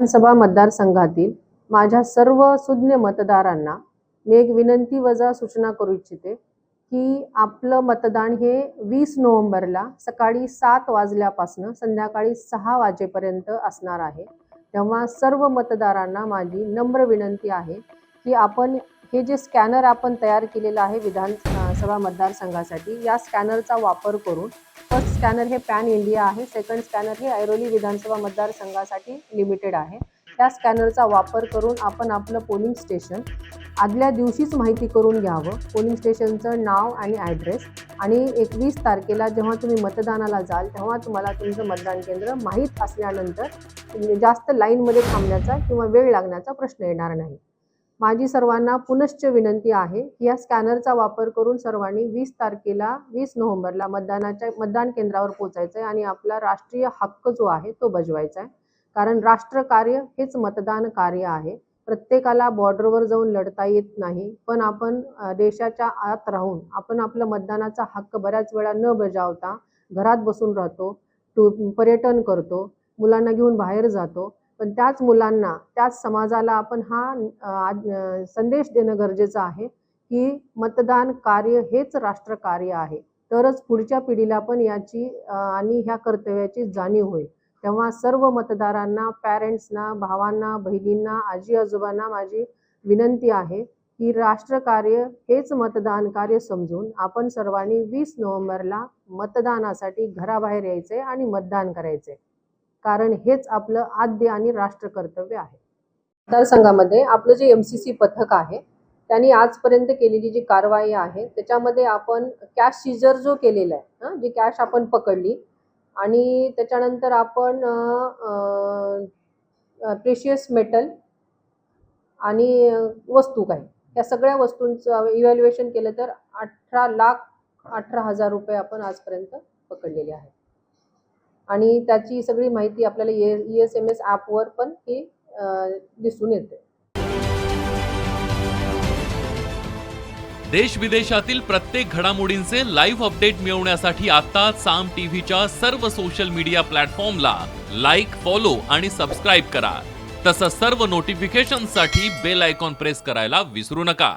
विधानसभा मतदारसंघातील माझ्या सर्व सुज्ञ मतदारांना मी एक विनंती वजा सूचना करू इच्छिते की आपलं मतदान हे वीस नोव्हेंबरला सकाळी सात वाजल्यापासून संध्याकाळी सहा वाजेपर्यंत असणार आहे. तेव्हा सर्व मतदारांना माझी नम्र विनंती आहे की आपण हे जे स्कॅनर आपण तयार केलेलं आहे विधानसभा मतदारसंघासाठी या स्कॅनरचा वापर करून फर्स्ट स्कॅनर हे पॅन इंडिया आहे. सेकंड स्कॅनर हे ऐरोली विधानसभा मतदारसंघासाठी लिमिटेड आहे. त्या स्कॅनरचा वापर करून आपण आपलं पोलिंग स्टेशन आदल्या दिवशीच माहिती करून घ्यावं. पोलिंग स्टेशनचं नाव आणि ॲड्रेस. आणि एकवीस तारखेला जेव्हा तुम्ही मतदानाला जाल तेव्हा तुम्हाला तुमचं मतदान केंद्र माहीत असल्यानंतर जास्त लाईनमध्ये थांबण्याचा किंवा वेळ लागण्याचा प्रश्न येणार नाही. माझी सर्वांना पुनश्च विनंती आहे की या स्कॅनरचा वापर करून सर्वांनी वीस तारखेला वीस नोव्हेंबरला मतदानाच्या मतदान केंद्रावर पोचायचं आहे आणि आपला राष्ट्रीय हक्क जो आहे तो बजवायचा आहे कारण राष्ट्रकार्य हेच मतदान कार्य आहे. प्रत्येकाला बॉर्डरवर जाऊन लढता येत नाही. पण आपण देशाच्या आत राहून आपण आपलं मतदानाचा हक्क बऱ्याच वेळा न बजावता घरात बसून राहतो टू पर्यटन करतो मुलांना घेऊन बाहेर जातो. पण त्याच मुलांना त्याच समाजाला आपण हा संदेश देणं गरजेचं आहे की मतदान कार्य हेच राष्ट्रकार्य आहे. तरच पुढच्या पिढीला पण याची आणि ह्या कर्तव्याची जाणीव होईल. तेव्हा सर्व मतदारांना पॅरेंट्सना भावांना बहिणींना आजी आजोबांना माझी विनंती आहे की राष्ट्रकार्य हेच मतदान कार्य समजून आपण सर्वांनी वीस नोव्हेंबरला मतदानासाठी घराबाहेर यायचे आणि मतदान करायचे. कारण हेच आपलं आद्य आणि राष्ट्र कर्तव्य आहे. मतदारसंघामध्ये आपलं जे एम सी सी पथक आहे त्यांनी आजपर्यंत केलेली जी कारवाई आहे त्याच्यामध्ये आपण कॅश सीजर जो केलेला आहे जी कॅश आपण पकडली आणि त्याच्यानंतर आपण प्रेशियस मेटल आणि वस्तू काही या सगळ्या वस्तूंचं इव्हॅल्युएशन केलं तर अठरा लाख अठरा हजार रुपये आपण आजपर्यंत पकडलेले आहेत. आणि त्याची सगळी माहिती आपल्याला ई एस एम एस ॲपवर पण ही दिसून येते. देश विदेशातील प्रत्येक घडामोडींचे लाईव्ह अपडेट मिळवण्यासाठी आता साम टीव्हीच्या सर्व सोशल मीडिया प्लॅटफॉर्मला लाईक फॉलो आणि सबस्क्राईब करा. तसंच सर्व नोटिफिकेशनसाठी बेल आयकॉन प्रेस करायला विसरू नका.